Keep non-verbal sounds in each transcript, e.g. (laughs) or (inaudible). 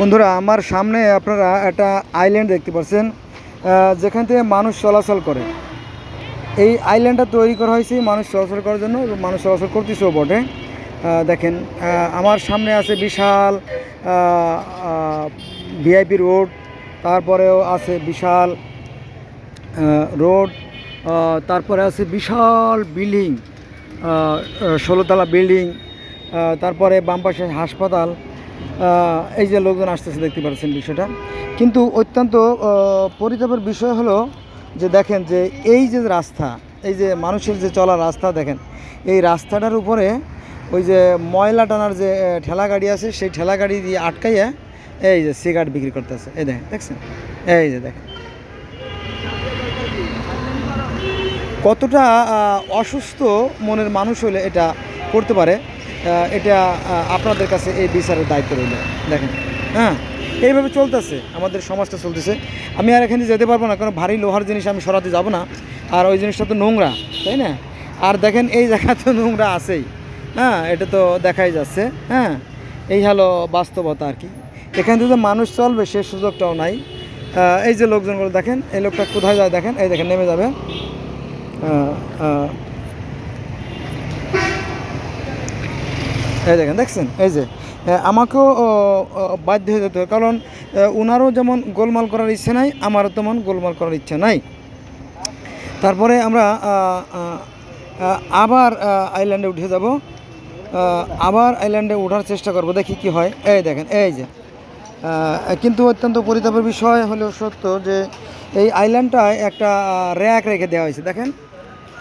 বন্ধুরা, আমার সামনে আপনারা একটা আইল্যান্ড দেখতে পাচ্ছেন যেখান থেকে মানুষ চলাচল করে। এই আইল্যান্ডটা তৈরি করা হয়েছে মানুষ চলাচল করার জন্য এবং মানুষ চলাচল করতেছেও বটে দেখেন আমার সামনে আছে বিশাল ভিআইপি রোড তারপরেও আছে বিশাল রোড তারপরে আছে বিশাল বিল্ডিং ষোলোতলা বিল্ডিং তারপরে বাম পাশে হাসপাতাল এই যে লোকজন আসতেছে, দেখতে পাচ্ছেন বিষয়টা। কিন্তু অত্যন্ত পরিতাপের বিষয় হলো যে দেখেন যে এই যে রাস্তা, এই যে মানুষের যে চলা রাস্তা, দেখেন, এই রাস্তাটার উপরে ওই যে ময়লা টানার যে ঠেলা গাড়ি আছে, সেই ঠেলা গাড়ি দিয়ে আটকাইয়া এই যে সিগারেট বিক্রি করতেছে। এই দেখেন, দেখছেন? এই যে দেখেন। কতটা অসুস্থ মনের মানুষ হলে এটা করতে পারে। এটা আপনাদের কাছে এই বিচারের দায়িত্ব রইল। দেখেন হ্যাঁ এইভাবে চলতেছে, আমাদের সমাজটা চলতেছে। আমি আর এখানে যেতে পারব না কারণ ভারী লোহার জিনিস আমি সরাতে যাব না। আর ওই জিনিসটা তো নোংরা, তাই না? আর দেখেন, এই জায়গা তো নোংরা আছেই। হ্যাঁ এটা তো দেখাই যাচ্ছে হ্যাঁ। এই হলো বাস্তবতা আর কি। এখান থেকে যে মানুষ চলবে, সে সুযোগটাও নাই। এই যে লোকজনগুলো দেখেন, এই লোকটা কোথায় যায়, দেখেন, এই দেখেন, নেমে যাবে। এই দেখেন, দেখছেন? এই যে আমাকেও বাধ্য হয়ে যেতে হবে। কারণ ওনারও যেমন গোলমাল করার ইচ্ছে নাই, আমারও তেমন গোলমাল করার ইচ্ছা নাই। তারপরে আমরা আবার আইল্যান্ডে উঠে যাব। আবার আইল্যান্ডে ওঠার চেষ্টা করব, দেখি কি হয়। এই দেখেন, এই যে। কিন্তু অত্যন্ত পরিতাপের বিষয় হলেও সত্য যে, এই আইল্যান্ডটায় একটা র্যাক রেখে দেওয়া হয়েছে। দেখেন?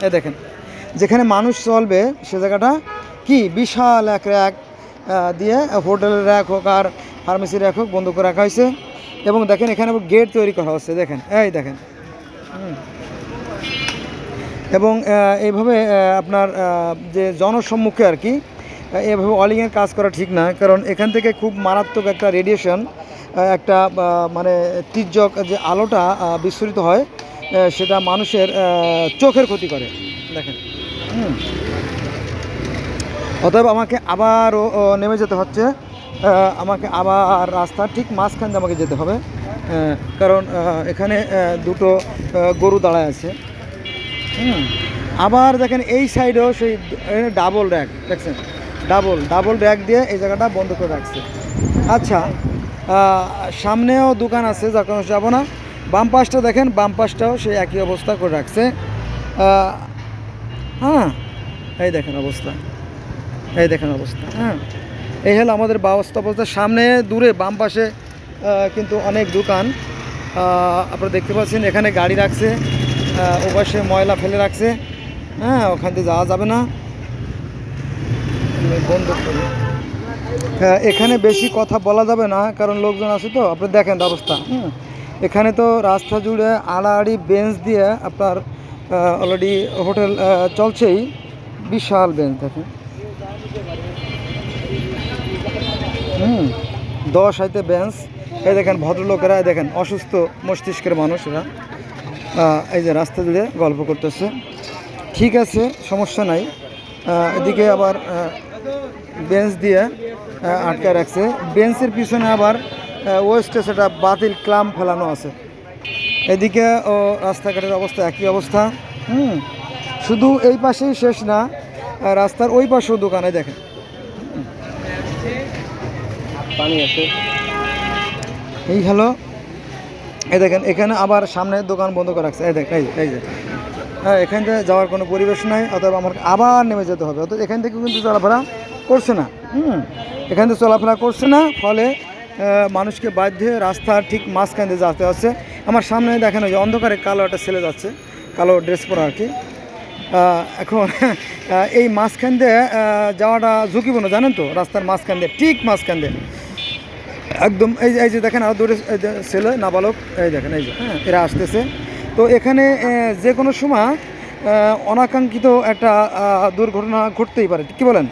এ দেখেন, যেখানে মানুষ চলবে সে জায়গাটা কি বিশাল এক র্যাক দিয়ে হোটেলের র্যাক হোক আর ফার্মেসির র্যাক হোক বন্ধ করে রাখা হয়েছে। এবং দেখেন এখানে গেট তৈরি করা হচ্ছে, দেখেন, এই দেখেন। এবং এইভাবে আপনার যে জনসম্মুখে আর কি এভাবে অলিংয়ের কাজ করা ঠিক না, কারণ এখান থেকে খুব মারাত্মক একটা রেডিয়েশন একটা মানে তীর্যক যে আলোটা বিস্ফোরিত হয় সেটা মানুষের চোখের ক্ষতি করে, দেখেন। হুম। অতএব আমাকে আবারও নেমে যেতে হচ্ছে। আমাকে আবার রাস্তা ঠিক মাঝখান দিয়ে আমাকে যেতে হবে। কারণ এখানে দুটো গরু দাঁড়ায় আছে। হুম, আবার দেখেন এই সাইডেও সেই ডাবল র্যাক দেখছেন? ডাবল ডাবল র্যাক দিয়ে এই জায়গাটা বন্ধ করে রাখছে। আচ্ছা সামনেও দোকান আছে, যার কারণে যাব না। বাম পাশটা দেখেন, বাম পাশটাও সেই একই অবস্থা করে রাখছে। হ্যাঁ এই দেখেন অবস্থা। এই দেখেন অবস্থা হ্যাঁ? এই হলো আমাদের ব্যবস্থা অবস্থা। সামনে দূরে বাম পাশে কিন্তু অনেক দোকান। আপনারা দেখতে পাচ্ছেন এখানে গাড়ি রাখছে আহ, ওপাশে ময়লা ফেলে রাখছে। হ্যাঁ ওখান থেকে যাওয়া যাবে না। বন্ধ করি হ্যাঁ এখানে বেশি কথা বলা যাবে না কারণ লোকজন আছে তো। আপনি দেখেন অবস্থা হুম? এখানে তো রাস্তা জুড়ে আড়াআড়ি বেঞ্চ দিয়ে আপনার অলরেডি হোটেল চলছেই। বিশাল বেঞ্চ দেখেন। হুম। দশ হাইতে বেঞ্চ এই দেখেন ভদ্রলোকেরা দেখেন অসুস্থ মস্তিষ্কের মানুষেরা। এই যে রাস্তা দিয়ে গল্প করতেছে। ঠিক আছে সমস্যা নাই। এদিকে আবার বেঞ্চ দিয়ে আহ, আটকায় রাখছে। বেঞ্চের পিছনে আবার ওয়েস্টে সেটা বাতিল ক্লাম ফেলানো আছে। এদিকে ও রাস্তাঘাটের অবস্থা একই অবস্থা। হুম। শুধু এই পাশেই শেষ না রাস্তার ওই পাশেও দোকানে দেখেন। পানি আছে। এই হ্যালো এই দেখেন, এখানে আবার সামনে দোকান বন্ধ করে রাখছে। এই দেখ, এই এই যে। হ্যাঁ এখান থেকে যাওয়ার কোনো পরিবেশ নাই অতএব আমার আবার নেমে যেতে হবে। অতএব এখান থেকে কিন্তু চলাফেরা করছে না। হুম, এখান থেকে চলাফেরা করছে না, ফলে মানুষকে বাধ্য রাস্তার ঠিক মাঝখান দিয়ে যেতে হচ্ছে। আমার সামনে দেখেন ওই যে অন্ধকারে কালো একটা ছেলে যাচ্ছে, কালো ড্রেস পরা আর কি। এখন এই মাঝখান দিয়ে যাওয়াটা ঝুঁকিপূর্ণ, জানেন তো? রাস্তার মাঝখান দিয়ে, ঠিক মাঝখান দিয়ে। একদম, এই এই যে দেখেন আরও দূরে ছেলে, নাবালক, এই দেখেন, এই যে হ্যাঁ এরা আসতেছে। তো এখানে যে কোনো সময় অনাকাঙ্ক্ষিত একটা দুর্ঘটনা ঘটতেই পারে, কি বলেন?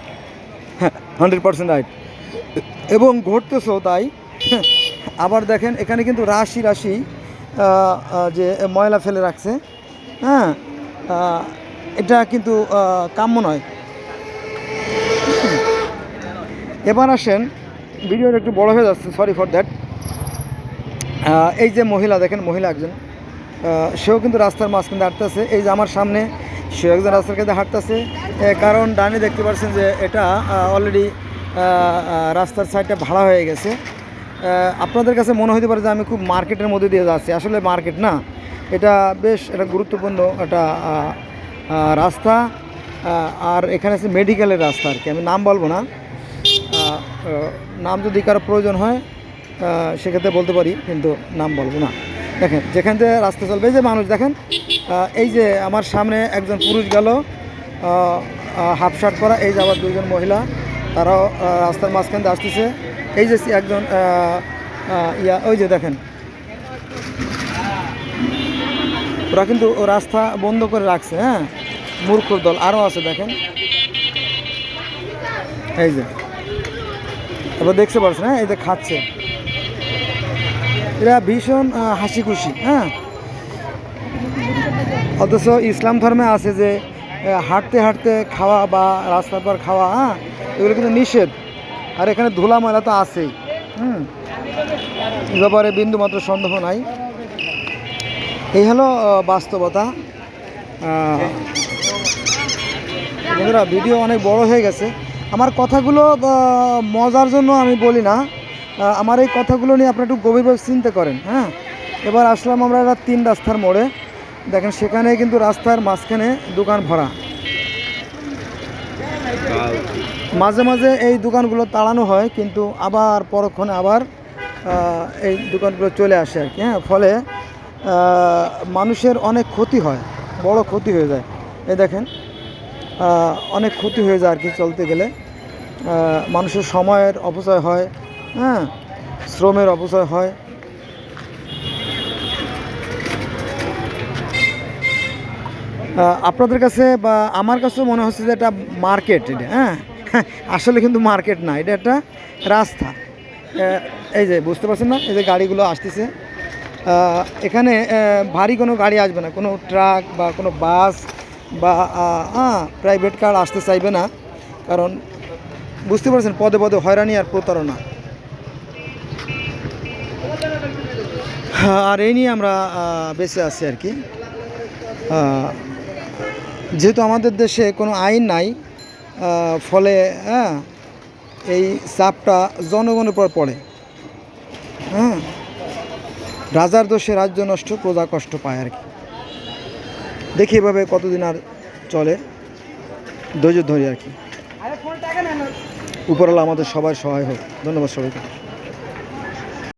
হ্যাঁ হান্ড্রেড পার্সেন্ট রাইট। এবং ঘটতেছেও তাই আবার দেখেন, এখানে কিন্তু রাশি রাশি যে ময়লা ফেলে রাখছে হ্যাঁ এটা কিন্তু কাম্য নয়। এবার আসেন ভিডিওটা একটু বড় হয়ে যাচ্ছে সরি ফর দ্যাট এই যে মহিলা, দেখেন মহিলা একজন। সেও কিন্তু রাস্তার মাঝখানে হাঁটতেছে। এই যে আমার সামনে, সেও একজন রাস্তার কাছে হাঁটতেছে। কারণ ডানে দেখতে পাচ্ছেন যে এটা অলরেডি রাস্তার সাইডটা ভাড়া হয়ে গেছে। আপনাদের কাছে মনে হতে পারে যে আমি খুব মার্কেটের মধ্যে দিয়ে যাচ্ছি। আসলে মার্কেট না। এটা বেশ একটা গুরুত্বপূর্ণ একটা রাস্তা। আর এখানে আছে মেডিকেলের রাস্তা আর কি। আমি নাম বলব না। নাম যদি কারও প্রয়োজন হয় সেক্ষেত্রে বলতে পারি, কিন্তু নাম বলব না। দেখেন, যেখান থেকে রাস্তা চলবে, এই যে মানুষ, দেখেন এই যে আমার সামনে একজন পুরুষ গেল হাফ শার্ট করা এই যে আবার দুইজন মহিলা, তারাও রাস্তার মাঝখান দিয়ে আসতেছে। এই যে একজন ইয়া, ওই যে দেখেন, ওরা কিন্তু রাস্তা বন্ধ করে রাখছে হ্যাঁ? মূর্খর দল আরও আছে, দেখেন। এই যে এবার দেখতে পারছেন হ্যাঁ? যে খাচ্ছে। এরা ভীষণ হাসি খুশি হ্যাঁ? অথচ ইসলাম ধর্মে আছে যে হাঁটতে হাঁটতে খাওয়া বা রাস্তার পর খাওয়া হ্যাঁ? এগুলো কিন্তু নিষেধ। আর এখানে ধুলা ময়লা তো আছেই, হুম? ব্যাপারে বিন্দু মাত্র সন্দেহ নাই। এই হলো বাস্তবতা। বন্ধুরা, ভিডিও অনেক বড় হয়ে গেছে। আমার কথাগুলো মজার জন্য আমি বলি না। আমার এই কথাগুলো নিয়ে আপনারা একটু গভীরভাবে চিন্তা করেন হ্যাঁ? এবার আসলাম আমরা একটা তিন রাস্তার মোড়ে। দেখেন, সেখানে কিন্তু রাস্তার মাঝখানে দোকান ভরা। মাঝে মাঝে এই দোকানগুলো তাড়ানো হয়, কিন্তু আবার পরক্ষণে আবার এই দোকানগুলো চলে আসে আর কি হ্যাঁ? ফলে মানুষের অনেক ক্ষতি হয়, বড় ক্ষতি হয়ে যায়। এই দেখেন অনেক ক্ষতি হয়ে যায় আর কি চলতে গেলে। মানুষের সময়ের অপচয় হয় হ্যাঁ? শ্রমের অপচয় হয়। আপনাদের কাছে বা আমার কাছেও মনে হচ্ছে যে এটা মার্কেট এটা হ্যাঁ? (laughs) আসলে কিন্তু মার্কেট না, এটা একটা রাস্তা। এই যে, বুঝতে পারছেন না? এই যে গাড়িগুলো আসতেছে। এখানে ভারী কোনো গাড়ি আসবে না। কোনো ট্রাক বা কোনো বাস বা প্রাইভেট কার আসতে চাইবে না। কারণ বুঝতে পারছেন, পদে পদে হয়রানি আর প্রতারণা। আর এই নিয়ে আমরা বেঁচে আছি আর কি। যেহেতু আমাদের দেশে কোনো আইন নাই ফলে হ্যাঁ এই চাপটা জনগণের উপর পড়ে। হ্যাঁ রাজার দোষে রাজ্য নষ্ট, প্রজা কষ্ট পায় আর কি। দেখি এভাবে কতদিন আর চলে, ধৈর্য ধরি আর কি। উপরওয়ালা আমাদের সবাই সহায় হোক। ধন্যবাদ সবাইকে।